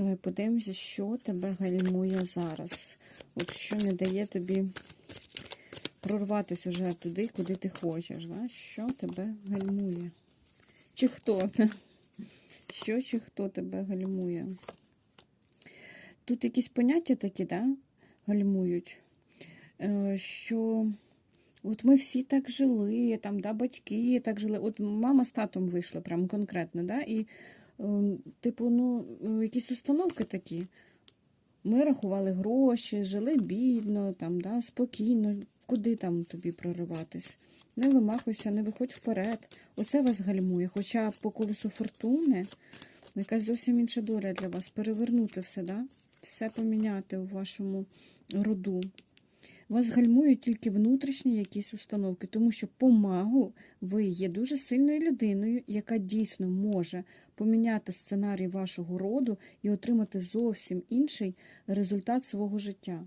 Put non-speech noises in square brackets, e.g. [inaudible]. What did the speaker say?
Давай подивимося, що тебе гальмує зараз. От що не дає тобі прорватися вже туди, куди ти хочеш. Да? Що тебе гальмує? Чи хто? [laughs] Що чи хто тебе гальмує? Тут якісь поняття такі, да? гальмують, Е, що от ми всі так жили, там, да, батьки так жили. От мама з татом вийшла прям конкретно, да? і, типу, ну, е, якісь установки такі. Ми рахували гроші, жили бідно, там, да, спокійно. Куди там тобі прориватись? Не вимахуйся, не виходь вперед. Оце вас гальмує. Хоча по колесу фортуни якась зовсім інша доля для вас. Перевернути все, да? все поміняти у вашому роду. Вас гальмують тільки внутрішні якісь установки, тому що по магу ви є дуже сильною людиною, яка дійсно може поміняти сценарій вашого роду і отримати зовсім інший результат свого життя.